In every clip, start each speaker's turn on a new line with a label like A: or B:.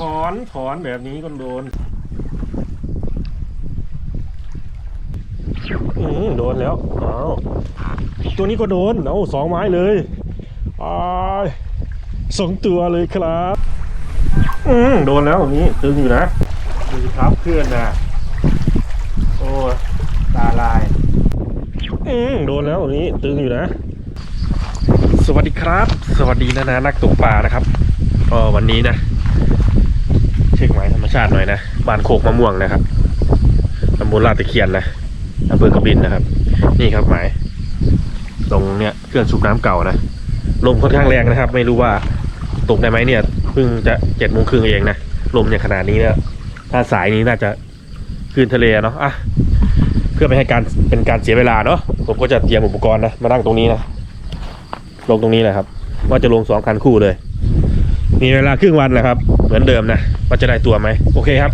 A: ถอนถอนแบบนี้ก็โดนอืมโดนแล้วอ้าวตัวนี้ก็โดนเอาสองไม้เลยไปสองตัวเลยครับ อืมโดนแล้วตรงนี้ตึงอยู่นะดูครับเพื่อนนะโอ้ตาลาย อืมโดนแล้วตรงนี้ตึงอยู่นะสวัสดีครับ สวัสดีนะนะนักตกปลานะครับก็วันนี้นะ เช็คหมายธรรมชาติหน่อยนะบ้านโคกมะม่วงนะครับตำบลลาดตะเคียนนะอำเภอกระบินนะครับ นี่ครับหมายตรงเนี้ยเครื่องสูบน้ำเก่านะลมค่อนข้างแรงนะครับ ไม่รู้ว่าตกได้ไหมเนี่ยเพิ่งจะเจ็ดโมงครึ่งเองนะลมเนี่ยขนาดนี้แล้วถ้าสายนี้น่าจะขึ้นทะเลเนาะอะเพื่อไม่ให้การเป็นการเสียเวลาเนาะผมก็จะเตรียมอุปกรณ์นะมานั่งตรงนี้นะลงตรงนี้แหละครับ ว่าจะลงสองคันคู่เลย มีเวลาครึ่งวันแหละครับ เหมือนเดิมนะว่าจะได้ตัวไหมโอเคครับ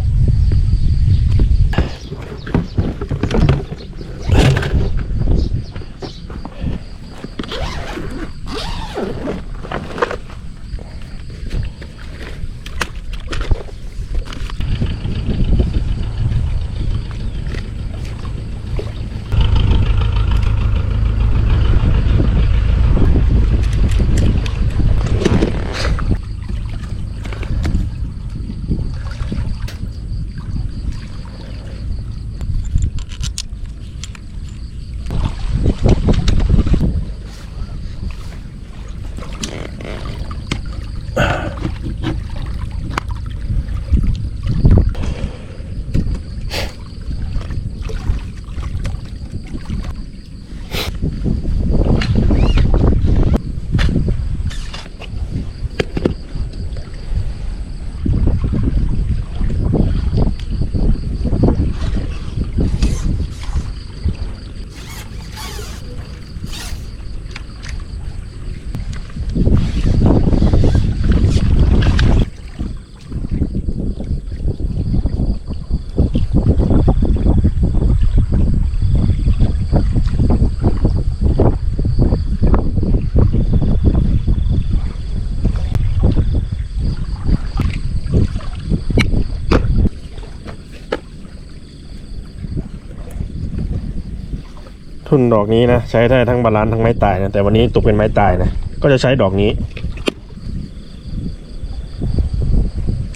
A: ทุนดอกนี้นะใช้ได้ทั้งบาลานซ์ทั้งไม้ตายนะแต่วันนี้ตกเป็นไม้ตายนะก็จะใช้ดอกนี้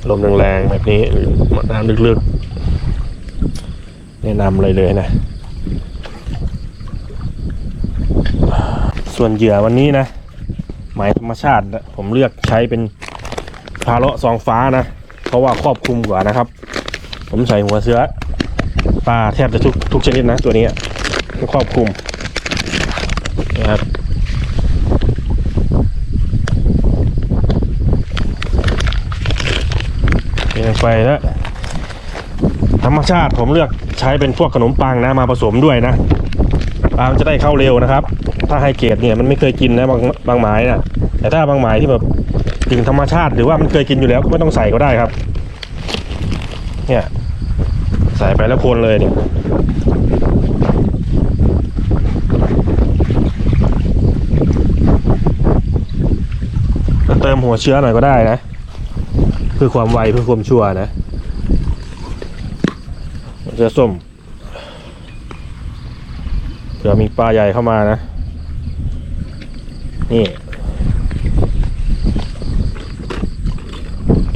A: ลมแรงๆแบบนี้น้ำลึกๆแนะนำเลยเลยนะ ส่วนเหยื่อวันนี้นะหมายธรรมชาตินะผมเลือกใช้เป็นพาเลาะซองฟ้านะ เพราะว่าครอบคลุมกว่านะครับ ผมใส่หัวเสือปลาแทบจะทุกทุกชนิดนะตัวนี้ ครอบคลุมนะครับเปลี่ยนไฟแล้วธรรมชาติผมเลือกใช้เป็นพวกขนมปังนะมาผสมด้วยนะปลามันจะได้เข้าเร็วนะครับ ถ้าไฮเกรดเนี่ยมันไม่เคยกินนะบางบางหมายนะแต่ถ้าบางหมายที่แบบกึ่งธรรมชาติหรือว่ามันเคยกินอยู่แล้วก็ไม่ต้องใส่ก็ได้ครับ เนี่ยใส่ไปแล้วคนเลยเนี่ย เติม หัวเชื้อหน่อยก็ได้นะ เพื่อความไวเพื่อความชัวนะเชื้อส้มเผื่อมีปลาใหญ่เข้ามานะ นี่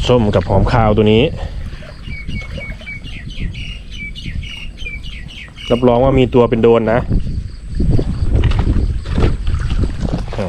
A: ส้มกับหอมคาวตัวนี้รับรองว่ามีตัวเป็นโดนนะอ่า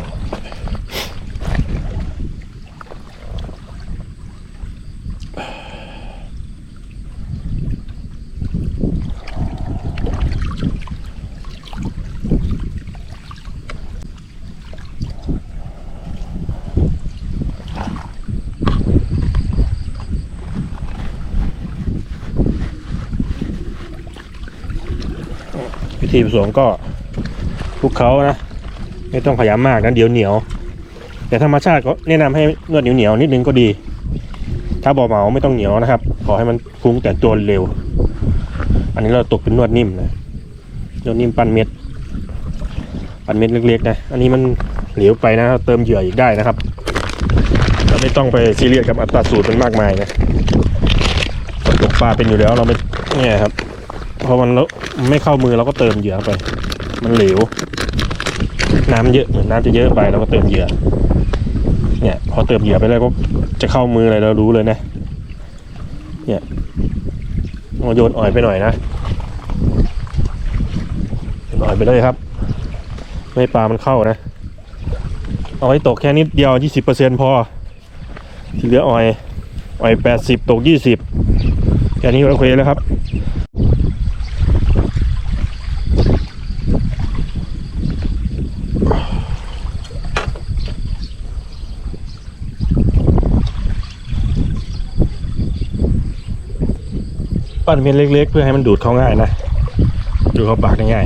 A: วิ ธีผสมก็คลุกเขานะ ไม่ต้องขยำมากนะเดี๋ยวเหนียว แต่ธรรมชาติก็แนะนำให้นวดเหนียวๆนิดนึงก็ดี ถ้าบ่อเหมาไม่ต้องเหนียวนะครับ ขอให้มันฟุ้งแต่ตัวเร็ว อันนี้เราตกเป็นนวดนิ่มนะนวดนิ่มปั้นเม็ดปั้นเม็ดเล็กๆนะอันนี้มันเหลวไปนะเติมเหยื่ออีกได้นะครับเราได้ต้องไปซีเรียสกับอัตราสูตรมันมากมายนะตกปลาเป็นอยู่แล้วเราไม่เนี่ยครับ พอมันไม่เข้ามือเราก็เติมเหยื่อไป มันเหลว น้ำเยอะเหมือนน้ำจะเยอะไปเราก็เติมเหยื่อ เนี่ย พอเติมเหยื่อไปแล้วก็จะเข้ามืออะไรเรารู้เลยนะ เนี่ยเราโยนอ่อยไปหน่อยนะโยนอ่อยไปเลยครับ ไม่ปลามันเข้านะ เอาไว้ตกแค่นิดเดียวยี่สิบเปอร์เซ็นพอ ที่เหลืออ่อย อ่อยแปดสิบตกยี่สิบแค่นี้โอเคแล้วครับ ปั้นเม็ดเล็ก ๆ เพื่อให้มันดูดเข้าง่ายนะ ดูดเข้าปากง่าย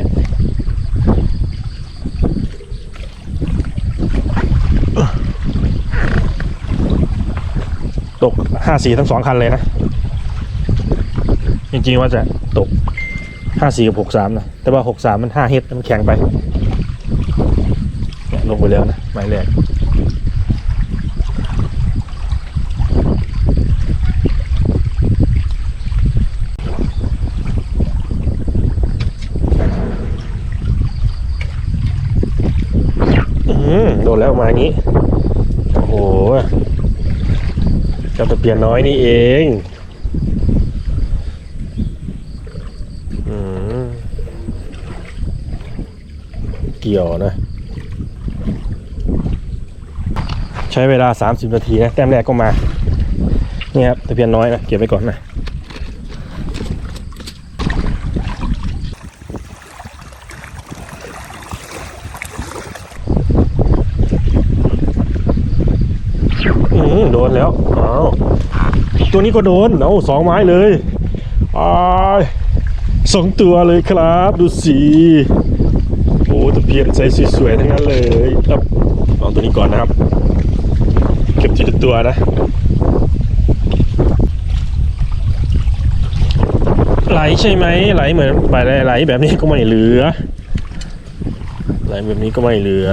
A: ตกห้าสี่ทั้งสองคันเลยนะ จริงๆว่าจะตกห้าสี่กับหกสามนะ แต่ว่าหกสามมันห้าเฮดมันแข็งไปลงไปแล้วนะหมายแรกอืมโดนแล้วมาอย่างนี้ โอ้โหเจ้าตะเพียนน้อยนี่เองอืมเกี่ยวนะ ใช้เวลา 30 นาทีนะ แต้มแรกก็มา นี่ครับตะเพียนน้อยนะ เก็บไว้ก่อนนะ อืมโด นแล้วอ้าวตัวนี้ก็โดนเอาสองไม้เลยอ้ายสองตัวเลยครับ ดูสิโอ้ตะเพียนใสสวยๆทั้งนั้นเลยครับเอาตัวนี้ก่อนนะครับ เก็บทีละตัวนะไหลใช่ไหมไหลเหมือนไหลไหลแบบนี้ก็ไม่เหลือไหลแบบนี้ก็ไม่เหลือ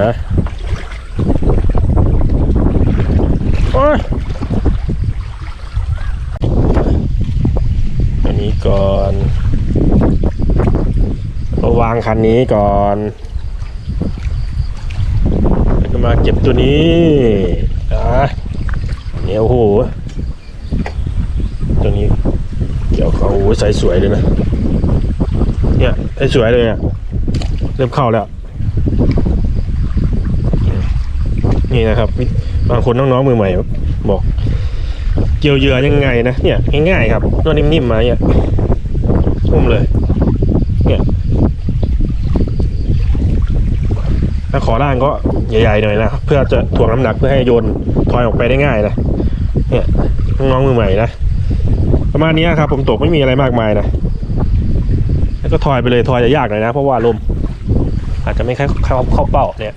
A: โอ้ยอันนี้ก่อนเอา วางคันนี้ก่อน แล้วก็มาเก็บตัวนี้อะเนี่ยโอ้โห ตัวนี้เกี่ยวเขาโอ้โหใส่สวยเลยนะ เนี่ยใส่สวยเลยอะเริ่มเข้าแล้ว นี่นะครับ บางคนน้องๆมือใหม่บอก เกี่ยวเยื่อยังไงนะ เนี่ยง่ายๆครับนวดนิ่มๆมาเนี่ยอุ้มเลย เนี่ย ถ้าขอล่างก็ใหญ่ๆหน่อยนะเพื่อจะถ่วงน้ำหนักเพื่อให้โยนถอยออกไปได้ง่ายนะเนี่ยน้องมือใหม่นะประมาณนี้ครับ ผมตกไม่มีอะไรมากมายนะแล้วก็ถอยไปเลยถอยจะยากหน่อยนะ เพราะว่าลมอาจจะไม่ค่อยเข้าเป้าเนี่ย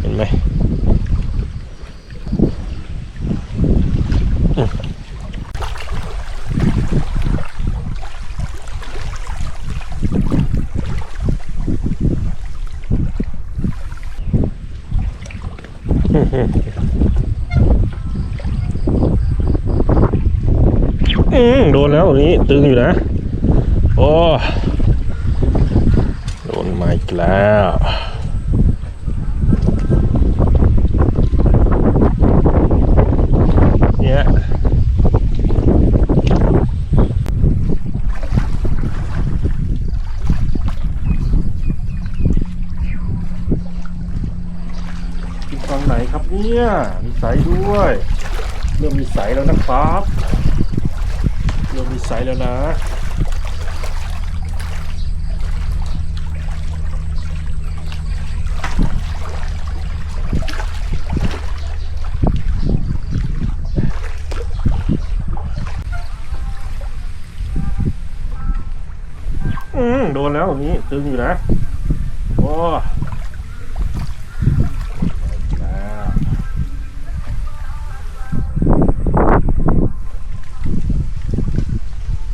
A: เห็นไหม อืม โดนแล้วตรงนี้ตึงอยู่นะ โอ้โดนมาอีกแล้วเนี่ยกินตอนไหนครับเนี่ยมีใสด้วย เริ่มมีใสแล้วนะครับ ริ่มมีใสแล้วนะอืมโดนแล้วตรงนี้ตึงอยู่นะโอ้แล้ว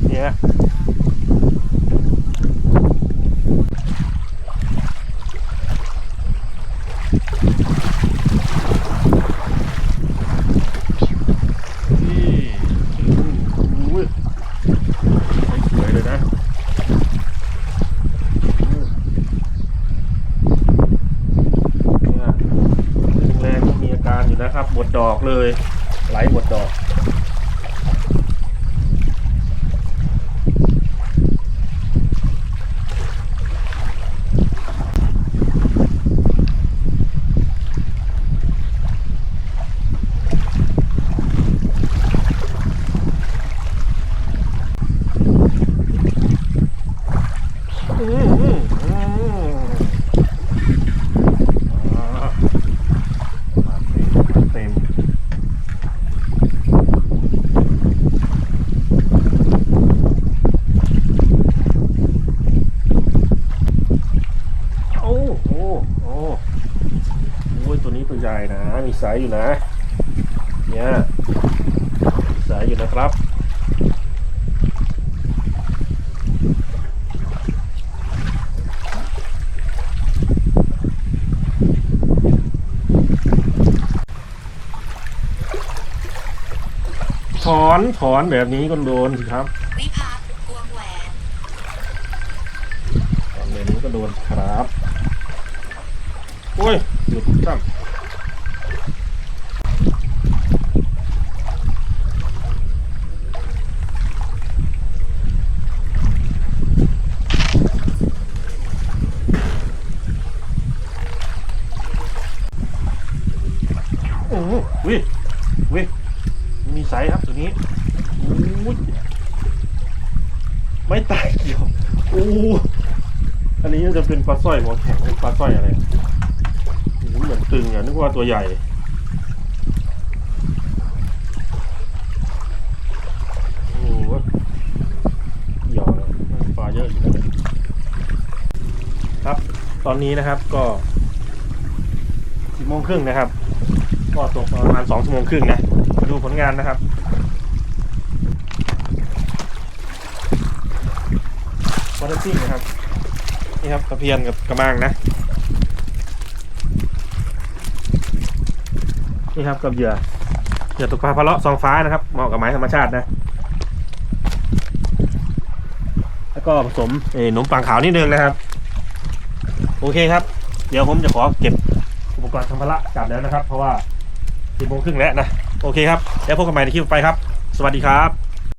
A: เนี่ย เลย ไหลหมดดอก อืมอืมอืมอ่ามาเต็มมาเต็ม โอ้โหโอ้โอ้ยตัวนี้ตัวใหญ่นะ มี สายอยู่นะ เนี่ยมีสายอยู่นะครับถอนถอนแบบนี้ก็โดนสิครับ
B: วิพัฒน์วงแหวน
A: ถอนแบบนี้ก็โดนครับ โอ้ยหยุดจ้ำโอ้โหวิวิมีไซส์ ครับตัวนี้อู้ไม่ตายเกี่ยวโอ้อันนี้จะเป็นปลาสร้อยหัวแข็งปลาสร้อยอะไรเหมือนตึงอะนึกว่าตัวใหญ่โอ้โหยปลาเยอะอยู่นะครับ ตอนนี้นะครับก็สิบโมงครึ่งนะครับ ก็ตกประมาณสองชั่วโมงครึ่งนะมาดูผลงานนะครับ อเตอร์ซิ่งนะครับ นี่ครับตะเพียนกับกระมังนะ นี่ครับกับเหยื่อเหยื่อตกปลาพะเลาะซองฟ้านะครับ เหมาะกับไม้ธรรมชาตินะ แล้วก็ผสมเอ่อขนมปังขาวนิดนึงนะครับ โอเคครับ เดี๋ยวผมจะขอเก็บอุปกรณ์ทำพละกลับแล้วนะครับ เพราะว่าสิบโมงครึ่งแล้วนะ โอเคครับ แล้วพบกันใหม่ในคลิปต่อไปครับ สวัสดีครับ